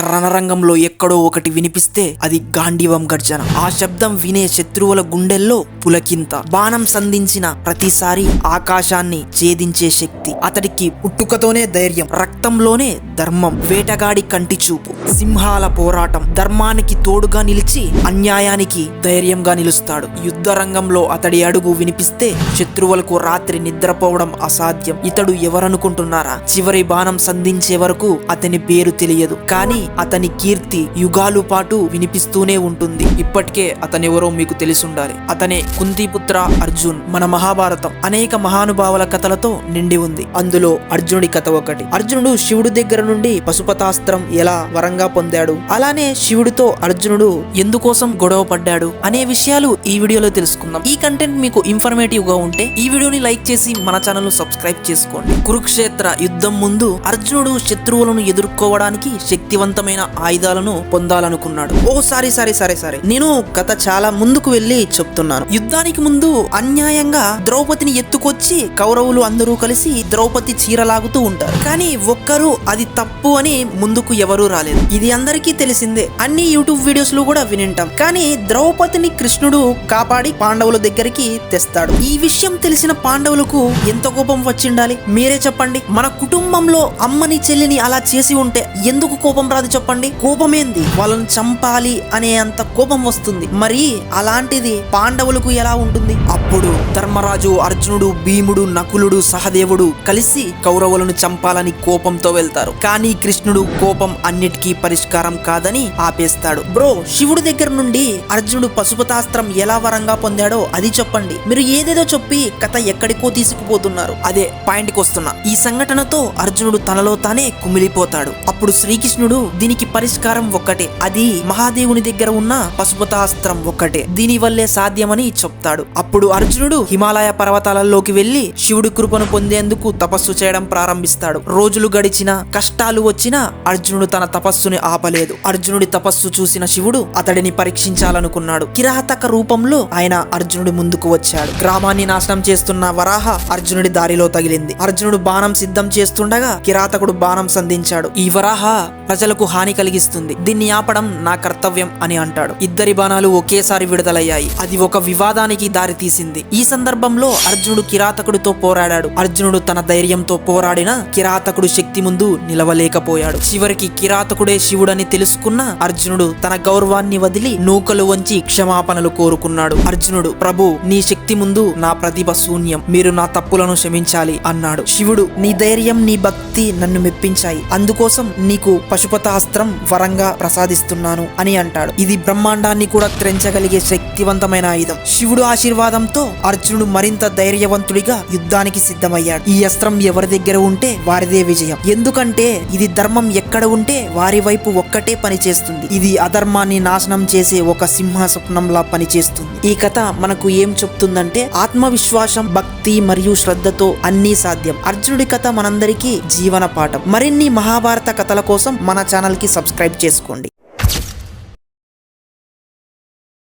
రణరంగంలో ఎక్కడో ఒకటి వినిపిస్తే అది గాంధీవం గర్జన. ఆ శబ్దం వినే శత్రువుల గుండెల్లో పులకింత. బాణం సంధించిన ప్రతిసారి ఆకాశాన్ని ఛేదించే శక్తి. అతడికి పుట్టుకతోనే ధైర్యం రక్తంలోనే ధర్మం. వేటగాడి కంటి చూపు సింహాల పోరాటం. ధర్మానికి తోడుగా నిలిచి అన్యాయానికి ధైర్యంగా నిలుస్తాడు. యుద్ధ రంగంలో అతడి అడుగు వినిపిస్తే శత్రువులకు రాత్రి నిద్రపోవడం అసాధ్యం. ఇతడు ఎవరనుకుంటున్నారా? చివరి బాణం సంధించే వరకు అతని పేరు తెలియదు. కానీ అతని కీర్తి యుగాలు పాటు వినిపిస్తూనే ఉంటుంది. ఇప్పటికే అతనెవరో మీకు తెలిసుండాలి. అతనే కుంతిపుత్ర అర్జున్ మన మహాభారతం. అనేక మహానుభావుల కథలతో నిండి ఉంది. అందులో అర్జునుడి కథ ఒకటి. అర్జునుడు శివుడి దగ్గర నుండి పశుపతాస్త్రం ఎలా వరంగా పొందాడు? అలానే శివుడితో అర్జునుడు ఎందుకోసం గొడవ పడ్డాడు? అనే విషయాలు ఈ వీడియోలో తెలుసుకుందాం. ఈ కంటెంట్ మీకు ఇన్ఫర్మేటివ్గా ఉంటే ఈ వీడియోని లైక్ చేసి మన ఛానల్ను సబ్స్క్రైబ్ చేసుకోండి. కురుక్షేత్ర యుద్ధం ముందు అర్జునుడు శత్రువులను ఎదుర్కోవడానికి శక్తివంతమైన ఆయుధాలను పొందాలనుకున్నాడు. ఓ సారీ సారీ సరే సరే. నేను కథ చాలా ముందుకు వెళ్ళి చెప్తున్నాను. యుద్ధానికి ముందు అన్యాయంగా ద్రౌపదిని ఎత్తుకొచ్చి కౌరవులు అందరూ కలిసి ద్రౌపది చీరలాగుతూ ఉంటారు. కానీ ఒక్కరు అది తప్పు అని ముందుకు ఎవరూ రాలేదు. ఇది అందరికీ తెలిసిందే. అన్ని యూట్యూబ్ వీడియోస్లో కూడా వినింటాం. కానీ ద్రౌపదిని కృష్ణుడు కాపాడి పాండవుల దగ్గరికి తెస్తాడు. ఈ విషయం తెలిసిన పాండవులకు ఎంత కోపం వచ్చిండాలి? మీరే చెప్పండి. మన కుటుంబంలో అమ్మని చెల్లిని అలా చేసి ఉంటే ఎందుకు కోపం రాదు? చెప్పండి. కోపమేంది? వాళ్ళని చంపాలి అనే అంత కోపం వస్తుంది. మరి అలాంటిది పాండవులకు ఎలా ఉంటుంది? అప్పుడు ధర్మరాజు అర్జునుడు భీముడు నకులుడు సహదేవుడు కలిసి కౌరవులను చంపాలని కోపంతో వెళ్తారు. కానీ కృష్ణుడు కోపం అన్నిటికీ పరిష్కారం కాదని ఆపేస్తాడు. బ్రో శివుడి దగ్గర నుండి అర్జునుడు పశుపతాస్త్రం ఎలా వరంగా పొందాడో అది చెప్పండి. మీరు ఏదేదో చెప్పి కథ ఎక్కడికో తీసుకుపోతున్నారు. అదే పాయింట్కి వస్తున్నా. ఈ సంఘటనతో అర్జునుడు తనలో తానే కుమిలిపోతాడు. అప్పుడు శ్రీకృష్ణుడు దీనికి పరిష్కారం ఒక్కటే. అది మహాదేవుని దగ్గర ఉన్న పశుపతాస్త్రం ఒక్కటే. దీని వల్లే సాధ్యమని చెప్తాడు. అప్పుడు అర్జునుడు హిమాలయ పర్వతాలలోకి వెళ్ళి శివుడి కృపను పొందేందుకు తపస్సు చేయడం ప్రారంభిస్తాడు. రోజులు గడిచినా కష్టాలు వచ్చినా అర్జునుడు తన తపస్సుని ఆపలేదు. అర్జునుడి తపస్సు చూసిన శివుడు అతడిని పరీక్షించాలనుకున్నాడు. కిరాతక రూపంలో ఆయన అర్జునుడి ముందుకు వచ్చాడు. గ్రామాన్ని నాశనం చేస్తున్న వరాహ అర్జునుడి దారిలో తగిలింది. అర్జునుడు బాణం సిద్ధం చేస్తుండగా కిరాతకుడు బాణం సంధించాడు. ఈ వరాహ ప్రజలకు హాని కలిగిస్తుంది. దీన్ని ఆపడం నా కర్తవ్యం అని అంటాడు. ఇద్దరి బాణాలు ఒకేసారి విడుదలయ్యాయి. అది ఒక వివాదానికి దారి తీసింది. ఈ సందర్భంలో అర్జునుడు కిరాతకుడితో పోరాడాడు. అర్జునుడు తన ధైర్యంతో పోరాడిన కిరాతకుడు శక్తి ముందు నిలవలేకపోయాడు. చివరికి కిరాతకుడే శివుడని తెలుసుకున్న అర్జునుడు తన గౌరవాన్ని వదిలి నూకలు వంచి క్షమాపణలు కోరుకున్నాడు. అర్జునుడు ప్రభు నీ శక్తి ముందు నా ప్రతిభ శూన్యం. మీరు నా తప్పులను క్షమించాలి అన్నాడు. శివుడు నీ ధైర్యం నీ భక్తి నన్ను మెప్పించాయి. అందుకోసం నీకు పశుపత శాస్త్రం వరంగా ప్రసాదిస్తున్నాను అని అంటాడు. ఇది బ్రహ్మాండాన్ని కూడా త్రెంచగలిగే శక్తివంతమైన ఆయుధం. శివుడు ఆశీర్వాదంతో అర్జునుడు మరింత ధైర్యవంతుడిగా యుద్ధానికి సిద్ధమయ్యాడు. ఈ అస్త్రం ఎవరి దగ్గర ఉంటే వారిదే విజయం. ఎందుకంటే ఇది ధర్మం ఎక్కడ ఉంటే వారి వైపు ఒక్కటే పనిచేస్తుంది. ఇది అధర్మాన్ని నాశనం చేసే ఒక సింహ స్వప్నంలా పనిచేస్తుంది. ఈ కథ మనకు ఏం చెప్తుందంటే ఆత్మవిశ్వాసం భక్తి మరియు శ్రద్ధతో అన్నీ సాధ్యం. అర్జునుడి కథ మనందరికీ జీవన పాఠం. మరిన్ని మహాభారత కథల కోసం మన ఛానల్ ఛానల్కి సబ్స్క్రైబ్ చేసుకోండి.